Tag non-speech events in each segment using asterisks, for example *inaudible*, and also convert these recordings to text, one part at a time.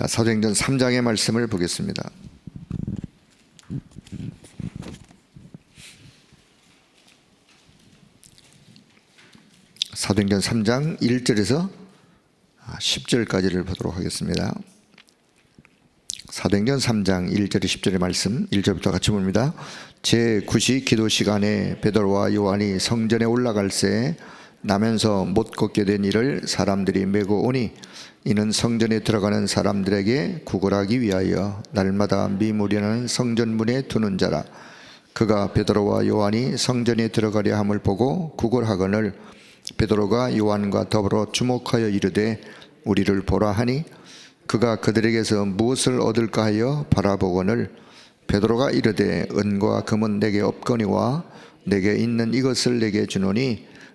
자, 사도행전 3장의 말씀을 보겠습니다. 사도행전 3장 1절에서 10절까지를 보도록 하겠습니다. 사도행전 3장 1절에 10절의 말씀 1절부터 같이 봅니다. 제9시 기도 시간에 베드로와 요한이 성전에 올라갈새 나면서 못 걷게 된 이를 사람들이 메고 오니 이는 성전에 들어가는 사람들에게 구걸하기 위하여 날마다 미무리하는 성전문에 두는 자라. 그가 베드로와 요한이 성전에 들어가려 함을 보고 구걸하거늘 베드로가 요한과 더불어 주목하여 이르되 우리를 보라 하니 그가 그들에게서 무엇을 얻을까 하여 바라보거늘 베드로가 이르되 은과 금은 내게 없거니와 내게 있는 이것을 내게 주노니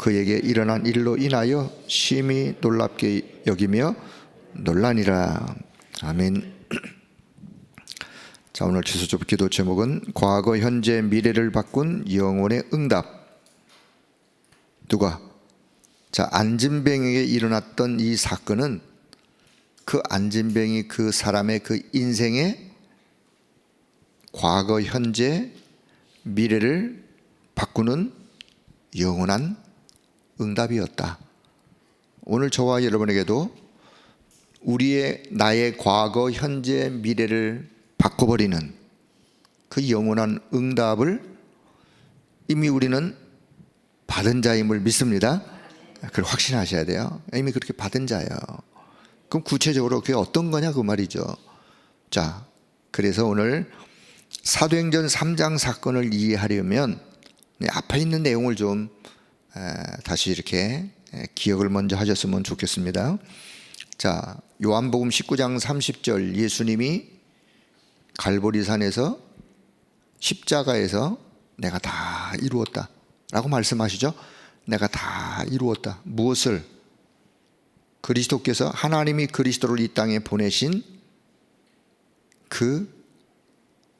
그에게 일어난 일로 인하여 심히 놀랍게 여기며 놀라니라. 아멘. *clears throat* 자 오늘 지수적 기도 제목은 과거 현재 미래를 바꾼 영혼의 응답. 누가? 자 안진뱅에게 일어났던 이 사건은 그 안진뱅이 그 사람의 그 인생의 과거 현재 미래를 바꾸는 영원한 응답이었다. 오늘 저와 여러분에게도 우리의 나의 과거 현재 미래를 바꿔버리는 그 영원한 응답을 이미 우리는 받은 자임을 믿습니다. 그걸 확신하셔야 돼요. 이미 그렇게 받은 자예요. 그럼 구체적으로 그게 어떤 거냐 그 말이죠. 자, 그래서 오늘 사도행전 3장 사건을 이해하려면 앞에 있는 내용을 좀 다시 이렇게 기억을 먼저 하셨으면 좋겠습니다. 자, 요한복음 19장 30절 예수님이 갈보리산에서 십자가에서 내가 다 이루었다. 라고 말씀하시죠. 내가 다 이루었다. 무엇을? 그리스도께서 하나님이 그리스도를 이 땅에 보내신 그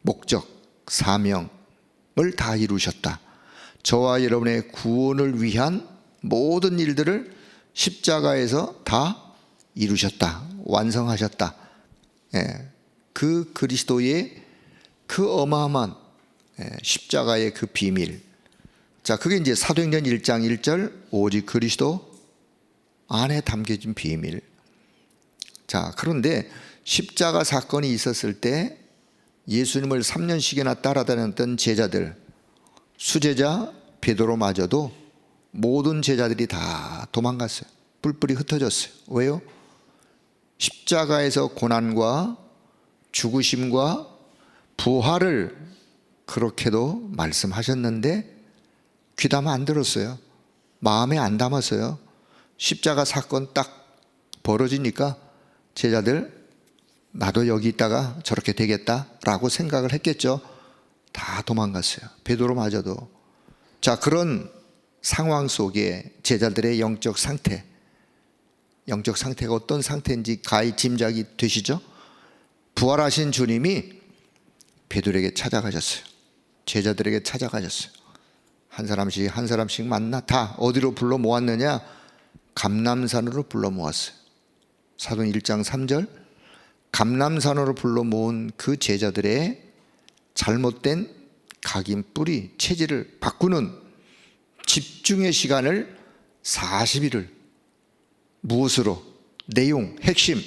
목적, 사명을 다 이루셨다. 저와 여러분의 구원을 위한 모든 일들을 십자가에서 다 이루셨다. 완성하셨다. 예, 그 그리스도의 그 어마어마한 예, 십자가의 그 비밀. 자, 그게 이제 사도행전 1장 1절 오직 그리스도 안에 담겨진 비밀. 자, 그런데 십자가 사건이 있었을 때 예수님을 3년씩이나 따라다녔던 제자들, 수제자 베드로마저도 모든 제자들이 다 도망갔어요. 뿔뿔이 흩어졌어요. 왜요? 십자가에서 고난과 죽으심과 부활을 그렇게도 말씀하셨는데 귀담아 안 들었어요. 마음에 안 담았어요. 십자가 사건 딱 벌어지니까 제자들 나도 여기 있다가 저렇게 되겠다라고 생각을 했겠죠. 다 도망갔어요. 베드로마저도. 자, 그런 상황 속에 제자들의 영적 상태, 영적 상태가 어떤 상태인지 가히 짐작이 되시죠? 부활하신 주님이 베드로에게 찾아가셨어요. 제자들에게 찾아가셨어요. 한 사람씩 한 사람씩 만나 다 어디로 불러 모았느냐? 감남산으로 불러 모았어요. 사도 1장 3절 감남산으로 불러 모은 그 제자들의 잘못된 각인 뿌리 체질을 바꾸는 집중의 시간을 40일을 무엇으로 내용 핵심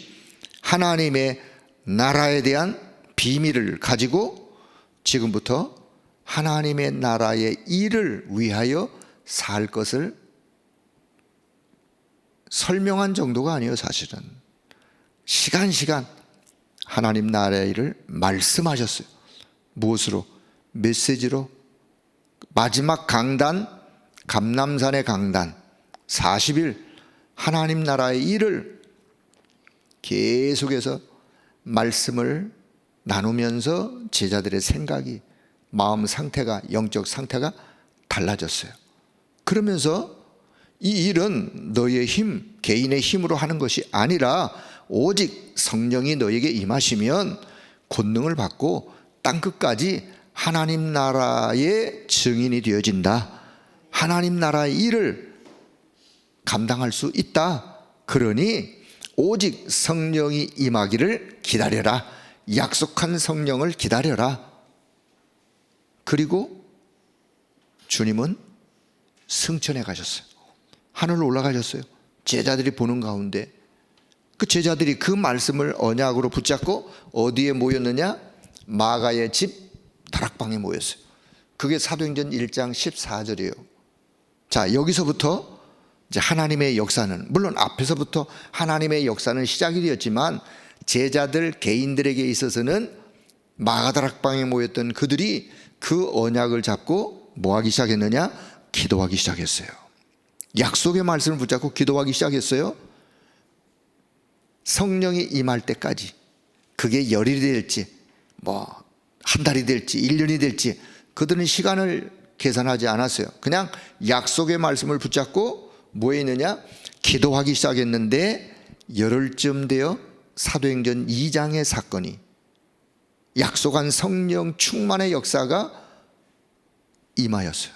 하나님의 나라에 대한 비밀을 가지고 지금부터 하나님의 나라의 일을 위하여 살 것을 설명한 정도가 아니에요, 사실은. 시간, 시간, 하나님 나라의 일을 말씀하셨어요. 무엇으로? 메시지로. 마지막 강단, 감남산의 강단, 40일, 하나님 나라의 일을 계속해서 말씀을 나누면서 제자들의 생각이 마음 상태가 영적 상태가 달라졌어요. 그러면서 이 일은 너의 힘, 개인의 힘으로 하는 것이 아니라 오직 성령이 너에게 임하시면 권능을 받고 땅 끝까지 하나님 나라의 증인이 되어진다. 하나님 나라의 일을 감당할 수 있다. 그러니 오직 성령이 임하기를 기다려라. 약속한 성령을 기다려라. 그리고 주님은 승천해 가셨어요. 하늘로 올라가셨어요. 제자들이 보는 가운데 그 제자들이 그 말씀을 언약으로 붙잡고 어디에 모였느냐? 마가의 집 다락방에 모였어요. 그게 사도행전 1장 14절이에요. 자, 여기서부터 이제 하나님의 역사는 물론 앞에서부터 하나님의 역사는 시작이 되었지만 제자들 개인들에게 있어서는 마가다락방에 모였던 그들이 그 언약을 잡고 뭐 하기 시작했느냐? 기도하기 시작했어요. 약속의 말씀을 붙잡고 기도하기 시작했어요. 성령이 임할 때까지 그게 열일이 될지 뭐 한 달이 될지 1년이 될지 그들은 시간을 계산하지 않았어요. 그냥 약속의 말씀을 붙잡고 뭐 했느냐? 기도하기 시작했는데 열흘쯤 되어 사도행전 2장의 사건이 약속한 성령 충만의 역사가 임하였어요.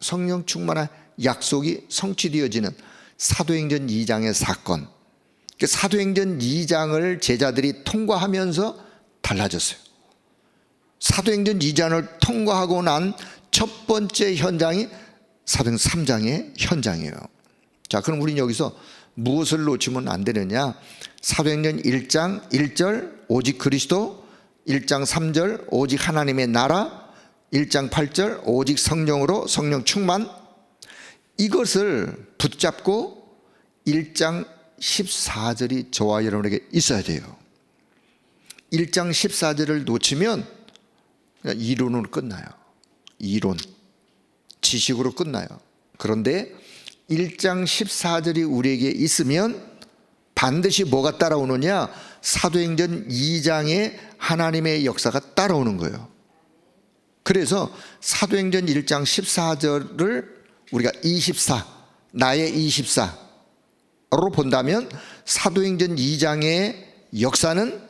성령 충만한 약속이 성취되어지는 사도행전 2장의 사건. 그 사도행전 2장을 제자들이 통과하면서 달라졌어요. 사도행전 2장을 통과하고 난 첫 번째 현장이 사도행전 3장의 현장이에요. 자, 그럼 우리는 여기서 무엇을 놓치면 안 되느냐? 사도행전 1장 1절 오직 그리스도 1장 3절 오직 하나님의 나라 1장 8절 오직 성령으로 성령 충만 이것을 붙잡고 1장 14절이 저와 여러분에게 있어야 돼요. 1장 14절을 놓치면 이론으로 끝나요. 이론. 지식으로 끝나요. 그런데 1장 14절이 우리에게 있으면 반드시 뭐가 따라오느냐? 사도행전 2장의 하나님의 역사가 따라오는 거예요. 그래서 사도행전 1장 14절을 우리가 24, 나의 24로 본다면 사도행전 2장의 역사는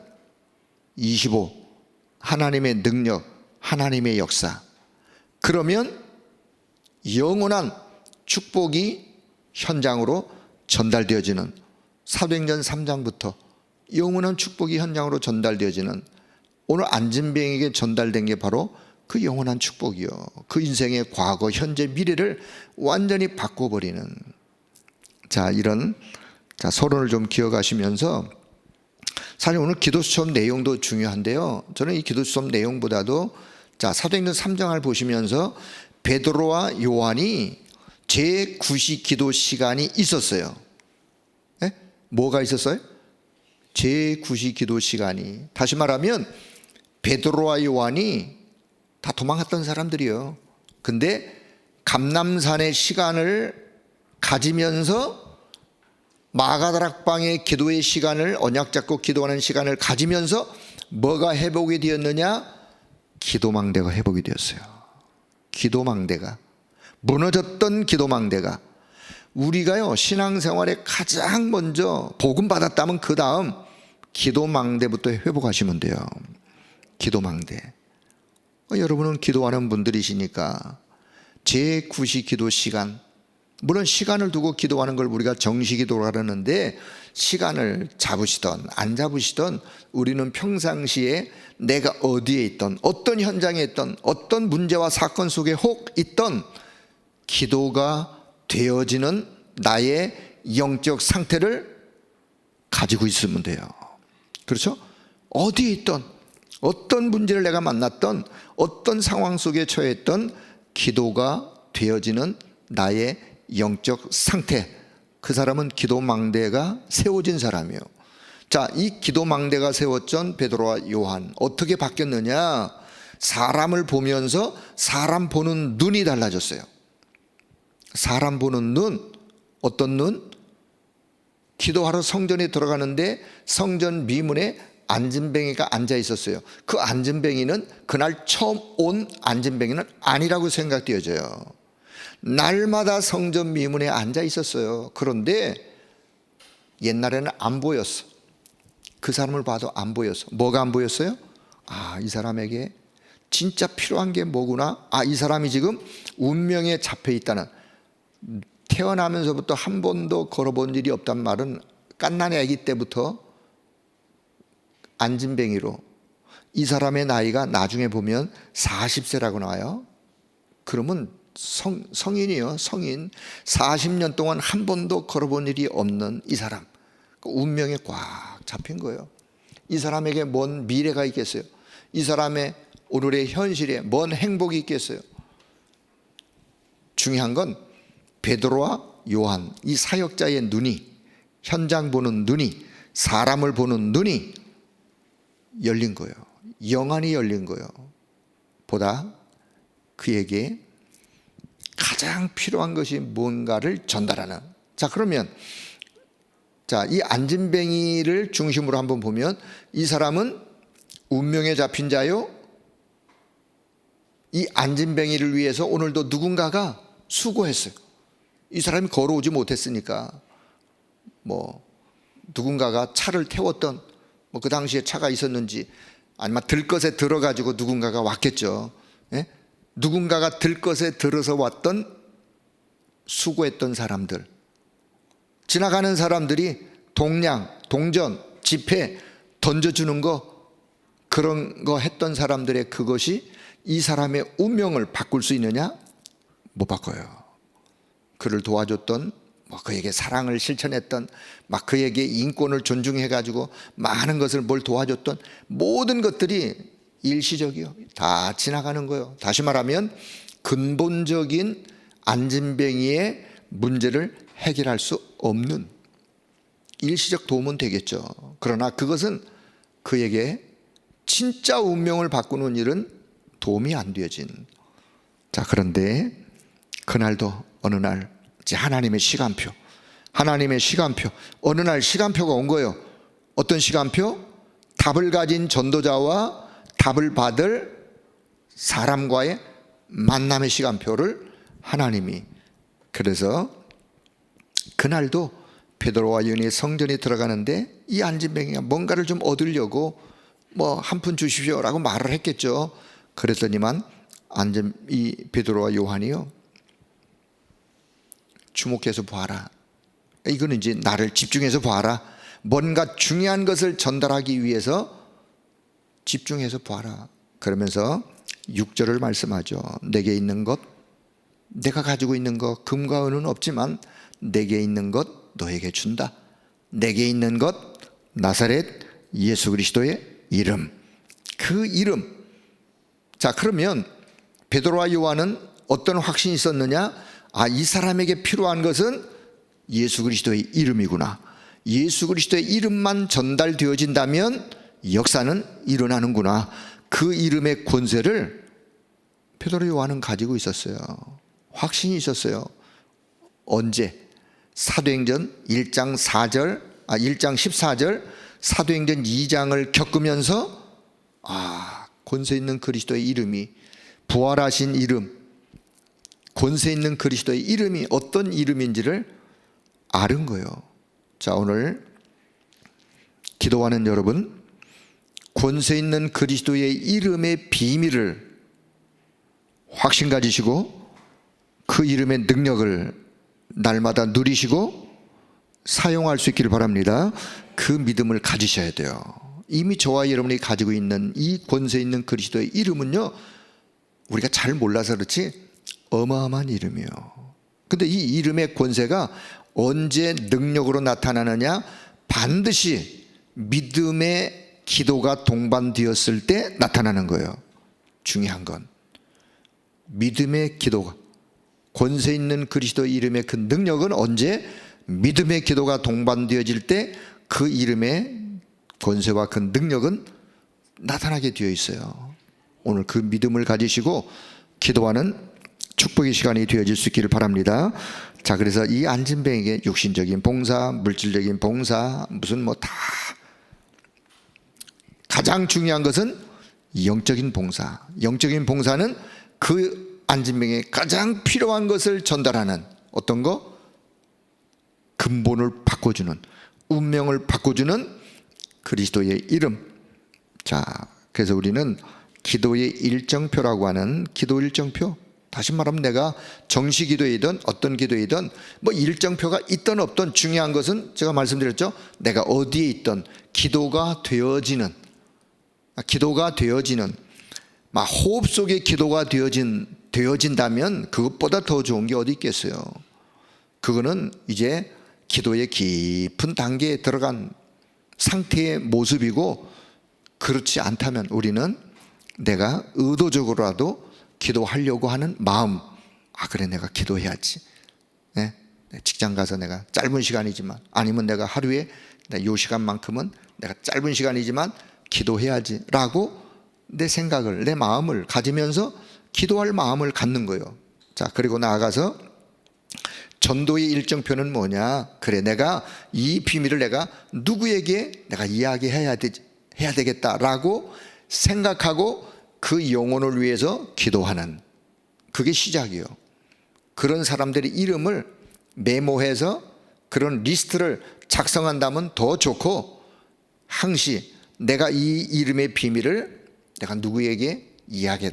25, 하나님의 능력, 하나님의 역사. 그러면 영원한 축복이 현장으로 전달되어지는 사도행전 3장부터 영원한 축복이 현장으로 전달되어지는 오늘 안진병에게 전달된 게 바로 그 영원한 축복이요. 그 인생의 과거, 현재, 미래를 완전히 바꿔버리는 자 이런 자 서론을 좀 기억하시면서 사실 오늘 기도 수첩 내용도 중요한데요. 저는 이 기도 수첩 내용보다도 자 사도행전 3장을 보시면서 베드로와 요한이 제9시 기도 시간이 있었어요. 에? 뭐가 있었어요? 제9시 기도 시간이 다시 말하면 베드로와 요한이 다 도망갔던 사람들이요. 근데 감남산의 시간을 가지면서 마가다락방의 기도의 시간을 언약 잡고 기도하는 시간을 가지면서 뭐가 회복이 되었느냐? 기도망대가 회복이 되었어요. 기도망대가 무너졌던 기도망대가 우리가요 신앙생활에 가장 먼저 복음 받았다면 그 다음 기도망대부터 회복하시면 돼요. 기도망대. 어, 여러분은 기도하는 분들이시니까 제 9시 기도 시간 물론 시간을 두고 기도하는 걸 우리가 정시 기도를 하는데 시간을 잡으시던 안 잡으시던 우리는 평상시에 내가 어디에 있던 어떤 현장에 있던 어떤 문제와 사건 속에 혹 있던 기도가 되어지는 나의 영적 상태를 가지고 있으면 돼요. 그렇죠? 어디에 있던 어떤 문제를 내가 만났던 어떤 상황 속에 처했던 기도가 되어지는 나의 영적 상태. 그 사람은 기도망대가 세워진 사람이에요. 자, 이 기도망대가 세웠던 베드로와 요한 어떻게 바뀌었느냐? 사람을 보면서 사람 보는 눈이 달라졌어요. 사람 보는 눈, 어떤 눈? 기도하러 성전에 들어가는데 성전 미문에 안진뱅이가 앉아 있었어요. 그 안진뱅이는 그날 처음 온 안진뱅이는 아니라고 생각되어져요. 날마다 성전 미문에 앉아 있었어요. 그런데 옛날에는 안 보였어. 그 사람을 봐도 안 보였어. 뭐가 안 보였어요? 아, 이 사람에게 진짜 필요한 게 뭐구나? 아, 이 사람이 지금 운명에 잡혀 있다는 태어나면서부터 한 번도 걸어본 일이 없단 말은 깐난의 아기 때부터 안진뱅이로 이 사람의 나이가 나중에 보면 40세라고 나와요. 그러면 성, 성인이요, 성인. 40년 동안 한 번도 걸어본 일이 없는 이 사람. 그 운명에 꽉 잡힌 거예요. 이 사람에게 뭔 미래가 있겠어요? 이 사람의 오늘의 현실에 뭔 행복이 있겠어요? 중요한 건 베드로와 요한 이 사역자의 눈이 현장 보는 눈이 사람을 보는 눈이 열린 거예요. 영안이 열린 거예요. 보다 그에게 가장 필요한 것이 뭔가를 전달하는. 자, 그러면 자, 이 안진뱅이를 중심으로 한번 보면 이 사람은 운명에 잡힌 자요. 이 안진뱅이를 위해서 오늘도 누군가가 수고했어요. 이 사람이 걸어오지 못했으니까 뭐 누군가가 차를 태웠던 뭐 그 당시에 차가 있었는지 아니면 들것에 들어가지고 누군가가 왔겠죠. 예? 누군가가 들 것에 들어서 왔던 수고했던 사람들 지나가는 사람들이 동량, 동전, 지폐 던져주는 거 그런 거 했던 사람들의 그것이 이 사람의 운명을 바꿀 수 있느냐? 못 바꿔요. 그를 도와줬던 뭐 그에게 사랑을 실천했던 막 그에게 인권을 존중해 가지고 많은 것을 뭘 도와줬던 모든 것들이 일시적이요. 다 지나가는 거예요. 다시 말하면 근본적인 안진뱅이의 문제를 해결할 수 없는 일시적 도움은 되겠죠. 그러나 그것은 그에게 진짜 운명을 바꾸는 일은 도움이 안 되어진. 자, 그런데 그날도 어느 날 이제 하나님의 시간표, 하나님의 시간표, 어느 날 시간표가 온 거예요. 어떤 시간표? 답을 가진 전도자와 답을 받을 사람과의 만남의 시간표를 하나님이 그래서 그날도 베드로와 요한이 성전에 들어가는데 이 안진뱅이가 뭔가를 좀 얻으려고 뭐 한 푼 주십시오라고 말을 했겠죠. 그랬더니만 안진 이 베드로와 요한이요 주목해서 보아라. 이거는 이제 나를 집중해서 보아라. 뭔가 중요한 것을 전달하기 위해서 집중해서 보아라. 그러면서 6절을 말씀하죠. 내게 있는 것, 내가 가지고 있는 것, 금과 은은 없지만 내게 있는 것 너에게 준다. 내게 있는 것, 나사렛 예수 그리스도의 이름. 그 이름. 자, 그러면 베드로와 요한은 어떤 확신이 있었느냐? 아, 이 사람에게 필요한 것은 예수 그리스도의 이름이구나. 예수 그리스도의 이름만 전달되어진다면 역사는 일어나는구나. 그 이름의 권세를 베드로 요한은 가지고 있었어요. 확신이 있었어요. 언제? 사도행전 1장 4절, 아 1장 14절, 사도행전 2장을 겪으면서 아, 권세 있는 그리스도의 이름이 부활하신 이름, 권세 있는 그리스도의 이름이 어떤 이름인지를 아는 거예요. 자, 오늘 기도하는 여러분, 권세 있는 그리스도의 이름의 비밀을 확신 가지시고 그 이름의 능력을 날마다 누리시고 사용할 수 있기를 바랍니다. 그 믿음을 가지셔야 돼요. 이미 저와 여러분이 가지고 있는 이 권세 있는 그리스도의 이름은요, 우리가 잘 몰라서 그렇지 어마어마한 이름이요. 근데 이 이름의 권세가 언제 능력으로 나타나느냐? 반드시 믿음의 기도가 동반되었을 때 나타나는 거예요. 중요한 건 믿음의 기도가 권세 있는 그리스도 이름의 그 능력은 언제 믿음의 기도가 동반되어질 때 그 이름의 권세와 그 능력은 나타나게 되어 있어요. 오늘 그 믿음을 가지시고 기도하는 축복의 시간이 되어질 수 있기를 바랍니다. 자, 그래서 이 안진뱅에게 육신적인 봉사, 물질적인 봉사, 무슨 뭐 다 가장 중요한 것은 영적인 봉사. 영적인 봉사는 그 안진병에 가장 필요한 것을 전달하는 어떤 거? 근본을 바꿔주는, 운명을 바꿔주는 그리스도의 이름. 자, 그래서 우리는 기도의 일정표라고 하는 기도 일정표. 다시 말하면 내가 정시 기도이든 어떤 기도이든 뭐 일정표가 있든 없든 중요한 것은 제가 말씀드렸죠. 내가 어디에 있든 기도가 되어지는 아, 기도가 되어지는 막 호흡 속에 기도가 되어진 되어진다면 그것보다 더 좋은 게 어디 있겠어요. 그거는 이제 기도의 깊은 단계에 들어간 상태의 모습이고 그렇지 않다면 우리는 내가 의도적으로라도 기도하려고 하는 마음 아 그래 내가 기도해야지 네? 직장 가서 내가 짧은 시간이지만 아니면 내가 하루에 요 시간만큼은 내가 짧은 시간이지만 기도해야지 라고 내 생각을 내 마음을 가지면서 기도할 마음을 갖는 거예요 자 그리고 나아가서 전도의 일정표는 뭐냐 그래 내가 이 비밀을 내가 누구에게 내가 이야기해야 되, 해야 되겠다라고 생각하고 그 영혼을 위해서 기도하는 그게 시작이에요. 그런 사람들의 이름을 메모해서 그런 리스트를 작성한다면 더 좋고 항시 내가 이 이름의 비밀을 내가 누구에게 이야기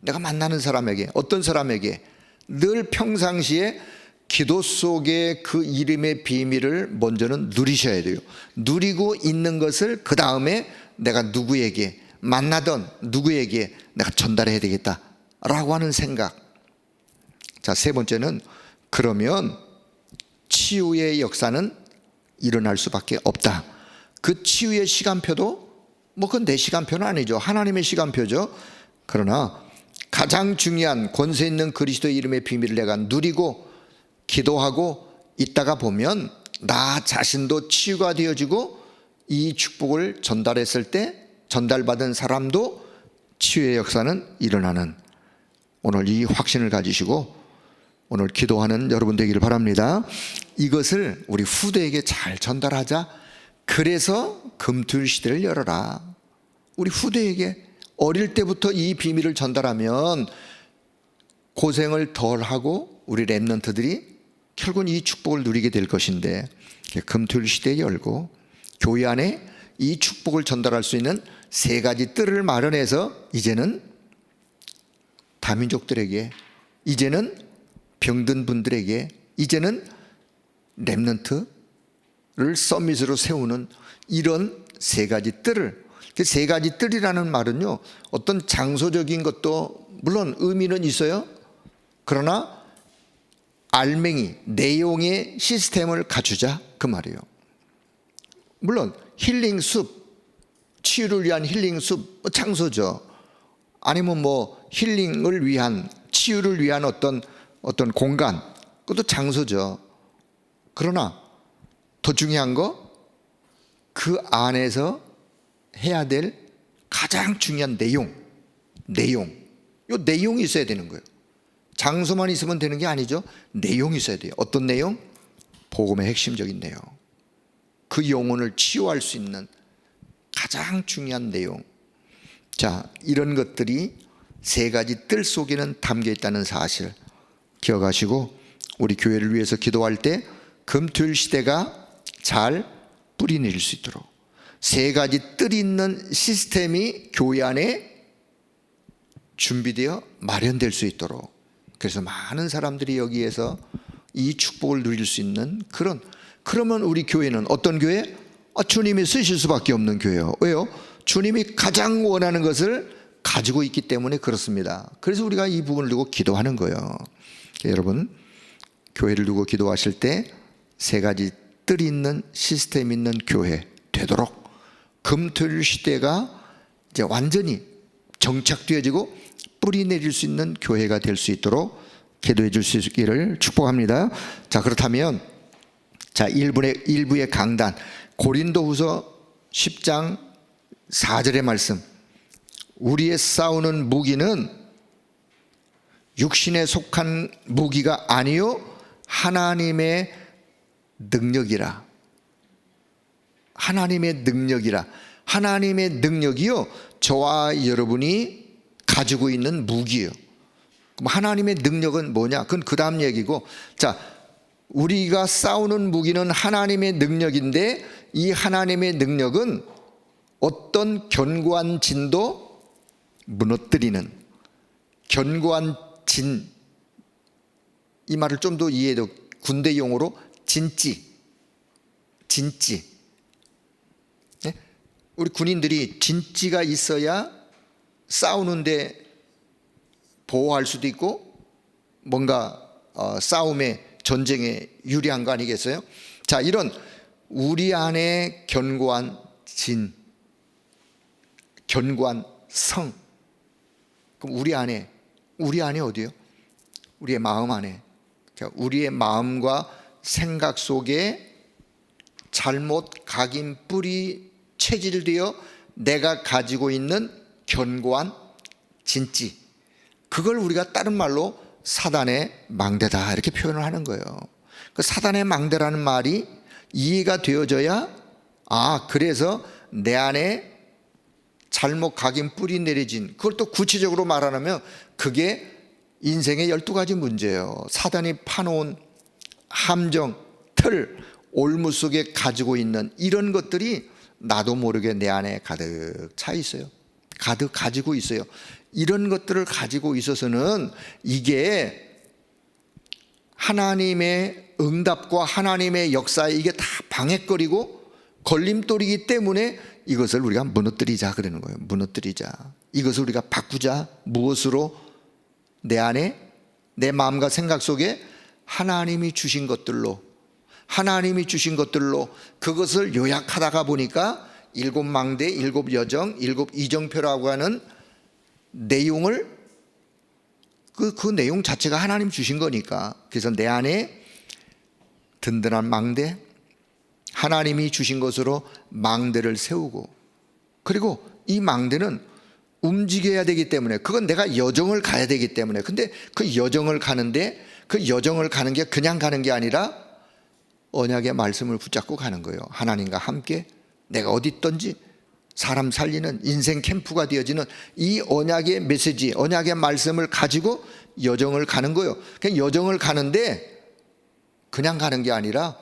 내가 만나는 사람에게 어떤 사람에게 늘 평상시에 기도 속에 그 이름의 비밀을 먼저는 누리셔야 돼요. 누리고 있는 것을 그 다음에 내가 누구에게 만나던 누구에게 내가 전달해야 되겠다 라고 하는 생각. 자, 세 번째는 그러면 치유의 역사는 일어날 수밖에 없다. 그 치유의 시간표도 뭐 그건 내 시간표는 아니죠. 하나님의 시간표죠. 그러나 가장 중요한 권세 있는 그리스도의 이름의 비밀을 내가 누리고 기도하고 있다가 보면 나 자신도 치유가 되어지고 이 축복을 전달했을 때 전달받은 사람도 치유의 역사는 일어나는 오늘 이 확신을 가지시고 오늘 기도하는 여러분 되기를 바랍니다. 이것을 우리 후대에게 잘 전달하자. 그래서 금투일 시대를 열어라. 우리 후대에게 어릴 때부터 이 비밀을 전달하면 고생을 덜 하고 우리 랩런트들이 결국은 이 축복을 누리게 될 것인데 금토일 시대에 열고 교회 안에 이 축복을 전달할 수 있는 세 가지 뜰을 마련해서 이제는 다민족들에게 이제는 병든 분들에게 이제는 랩런트 를 서밋으로 세우는 이런 세 가지 뜰을 그 세 가지 뜰이라는 말은요 어떤 장소적인 것도 물론 의미는 있어요 그러나 알맹이 내용의 시스템을 갖추자 그 말이에요 물론 힐링 숲, 치유를 위한 힐링 숲뭐 장소죠. 아니면 뭐 힐링을 위한 치유를 위한 어떤 어떤 공간 그것도 장소죠. 그러나 더 중요한 거 그 안에서 해야 될 가장 중요한 내용, 내용. 요 내용이 있어야 되는 거예요. 장소만 있으면 되는 게 아니죠. 내용이 있어야 돼요. 어떤 내용? 복음의 핵심적인 내용. 그 영혼을 치유할 수 있는 가장 중요한 내용. 자, 이런 것들이 세 가지 뜰 속에는 담겨 있다는 사실 기억하시고 우리 교회를 위해서 기도할 때 금토일 시대가 잘 뿌리 내릴 수 있도록 세 가지 뜰이 있는 시스템이 교회 안에 준비되어 마련될 수 있도록 그래서 많은 사람들이 여기에서 이 축복을 누릴 수 있는 그런 그러면 우리 교회는 어떤 교회? 아, 주님이 쓰실 수밖에 없는 교회요. 왜요? 주님이 가장 원하는 것을 가지고 있기 때문에 그렇습니다. 그래서 우리가 이 부분을 두고 기도하는 거예요. 여러분, 교회를 두고 기도하실 때 세 가지 뜰 있는 시스템 있는 교회 되도록 금토일 시대가 이제 완전히 정착되어지고 뿌리 내릴 수 있는 교회가 될 수 있도록 기도해 줄 수 있기를 축복합니다. 자, 그렇다면 자, 1분의 1부의 강단 고린도후서 10장 4절의 말씀. 우리의 싸우는 무기는 육신에 속한 무기가 아니요 하나님의 능력이라. 하나님의 능력이라. 하나님의 능력이요. 저와 여러분이 가지고 있는 무기예요. 그럼 하나님의 능력은 뭐냐? 그건 그 다음 얘기고. 자, 우리가 싸우는 무기는 하나님의 능력인데 이 하나님의 능력은 어떤 견고한 진도 무너뜨리는 견고한 진. 이 말을 좀 더 이해해도 군대 용어로 진지. 진지. 네? 우리 군인들이 진지가 있어야 싸우는데 보호할 수도 있고 뭔가 어, 싸움에 전쟁에 유리한 거 아니겠어요? 자, 이런 우리 안에 견고한 진, 견고한 성. 그럼 우리 안에 우리 안에 어디요? 우리의 마음 안에. 자, 우리의 마음과 생각 속에 잘못 각인 뿌리 체질되어 내가 가지고 있는 견고한 진지. 그걸 우리가 다른 말로 사단의 망대다 이렇게 표현을 하는 거예요. 그 사단의 망대라는 말이 이해가 되어져야 아 그래서 내 안에 잘못 각인 뿌리 내려진 그걸 또 구체적으로 말하면 그게 인생의 열두 가지 문제예요. 사단이 파놓은 함정, 틀, 올무 속에 가지고 있는 이런 것들이 나도 모르게 내 안에 가득 차 있어요. 가득 가지고 있어요. 이런 것들을 가지고 있어서는 이게 하나님의 응답과 하나님의 역사에 이게 다 방해거리고 걸림돌이기 때문에 이것을 우리가 무너뜨리자 그러는 거예요. 무너뜨리자. 이것을 우리가 바꾸자. 무엇으로? 내 안에 내 마음과 생각 속에 하나님이 주신 것들로 하나님이 주신 것들로 그것을 요약하다가 보니까 일곱 망대, 일곱 여정, 일곱 이정표라고 하는 내용을 그, 그 내용 자체가 하나님 주신 거니까. 그래서 내 안에 든든한 망대, 하나님이 주신 것으로 망대를 세우고 그리고 이 망대는 움직여야 되기 때문에 그건 내가 여정을 가야 되기 때문에. 근데 그 여정을 가는데 그 여정을 가는 게 그냥 가는 게 아니라 언약의 말씀을 붙잡고 가는 거예요. 하나님과 함께 내가 어디 있든지 사람 살리는 인생 캠프가 되어지는 이 언약의 메시지, 언약의 말씀을 가지고 여정을 가는 거예요. 그냥 여정을 가는데 그냥 가는 게 아니라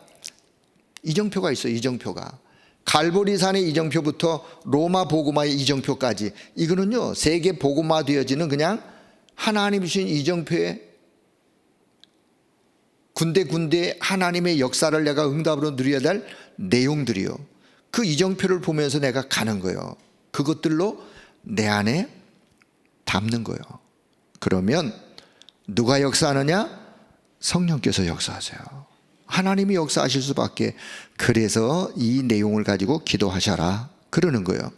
이정표가 있어요. 이정표가. 갈보리산의 이정표부터 로마 보고마의 이정표까지 이거는요 세계 보고마 되어지는 그냥 하나님 주신 이정표에 군데군데 하나님의 역사를 내가 응답으로 누려야 될 내용들이요. 그 이정표를 보면서 내가 가는 거예요. 그것들로 내 안에 담는 거예요. 그러면 누가 역사하느냐? 성령께서 역사하세요. 하나님이 역사하실 수밖에 그래서 이 내용을 가지고 기도하셔라 그러는 거예요.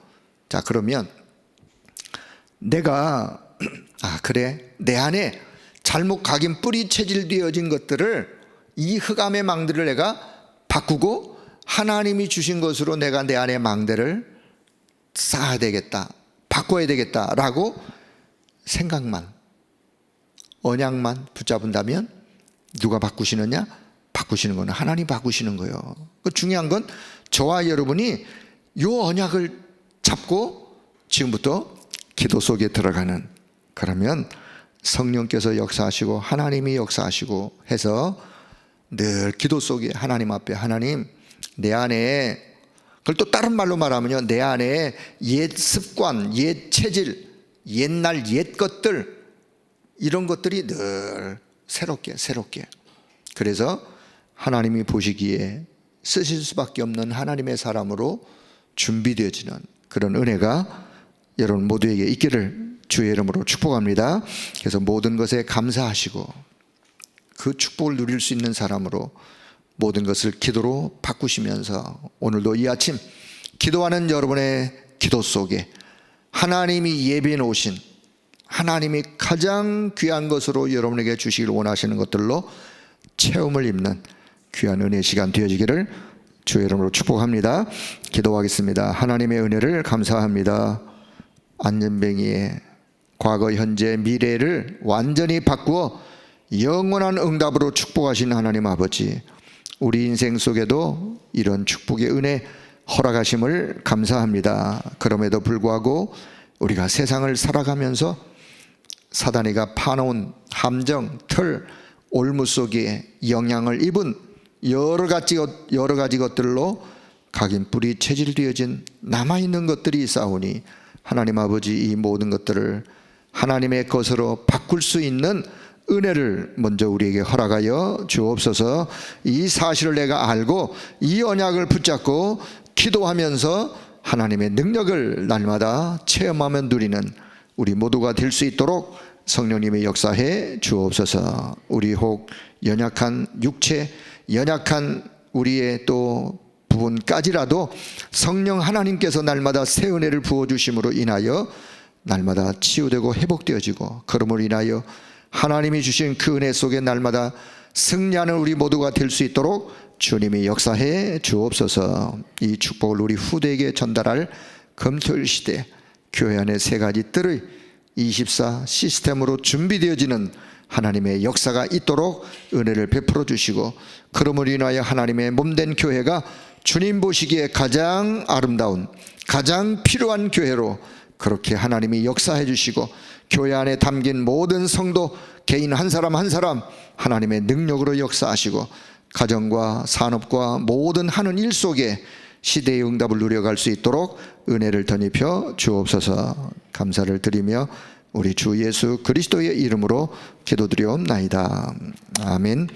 자 그러면 내가 *clears throat* 아 그래 내 안에 잘못 각인 뿌리 체질되어진 것들을 이 흑암의 망들을 내가 바꾸고 하나님이 주신 것으로 내가 내 안에 망대를 쌓아야 되겠다 바꿔야 되겠다라고 생각만 언약만 붙잡은다면 누가 바꾸시느냐? 바꾸시는 거는 하나님 바꾸시는 거예요. 그 중요한 건 저와 여러분이 요 언약을 잡고 지금부터 기도 속에 들어가는 그러면 성령께서 역사하시고 하나님이 역사하시고 해서 늘 기도 속에 하나님 앞에 하나님 내 안에 그걸 또 다른 말로 말하면요 내 안에 옛 습관, 옛 체질, 옛날 옛 것들 이런 것들이 늘 새롭게 새롭게. 그래서 하나님이 보시기에 쓰실 수밖에 없는 하나님의 사람으로 준비되어지는 그런 은혜가 여러분 모두에게 있기를 주의 이름으로 축복합니다. 그래서 모든 것에 감사하시고 그 축복을 누릴 수 있는 사람으로 모든 것을 기도로 바꾸시면서 오늘도 이 아침 기도하는 여러분의 기도 속에 하나님이 예비해 놓으신 하나님이 가장 귀한 것으로 여러분에게 주시길 원하시는 것들로 체험을 입는 귀한 은혜 시간 되어지기를 주의 이름으로 축복합니다. 기도하겠습니다. 하나님의 은혜를 감사합니다. 안전뱅이의 과거, 현재, 미래를 완전히 바꾸어 영원한 응답으로 축복하신 하나님 아버지, 우리 인생 속에도 이런 축복의 은혜 허락하심을 감사합니다. 그럼에도 불구하고 우리가 세상을 살아가면서 사단이가 파놓은 함정, 틀, 올무 속에 영향을 입은 여러 가지 것, 여러 가지 것들로 각인 뿌리 체질되어진 남아 있는 것들이 있사오니 하나님 아버지 이 모든 것들을 하나님의 것으로 바꿀 수 있는 은혜를 먼저 우리에게 허락하여 주옵소서. 이 사실을 내가 알고 이 언약을 붙잡고 기도하면서 하나님의 능력을 날마다 체험하며 누리는 우리 모두가 될 수 있도록 성령님의 역사해 주옵소서. 우리 혹 연약한 육체, 연약한 우리의 또 부분까지라도 성령 하나님께서 날마다 새 은혜를 부어 주심으로 인하여 날마다 치유되고 회복되어지고 그러므로 인하여 하나님이 주신 그 은혜 속에 날마다 승리하는 우리 모두가 될 수 있도록 주님이 역사해 주옵소서. 이 축복을 우리 후대에게 전달할 금토일 시대 교회 안의 세 가지 뜰의 24 시스템으로 준비되어지는 하나님의 역사가 있도록 은혜를 베풀어 주시고 그러므로 인하여 하나님의 몸된 교회가 주님 보시기에 가장 아름다운 가장 필요한 교회로 그렇게 하나님이 역사해 주시고 교회 안에 담긴 모든 성도 개인 한 사람 한 사람 하나님의 능력으로 역사하시고 가정과 산업과 모든 하는 일 속에 시대의 응답을 누려갈 수 있도록 은혜를 덧입혀 주옵소서 감사를 드리며 우리 주 예수 그리스도의 이름으로 기도드리옵나이다. 아멘.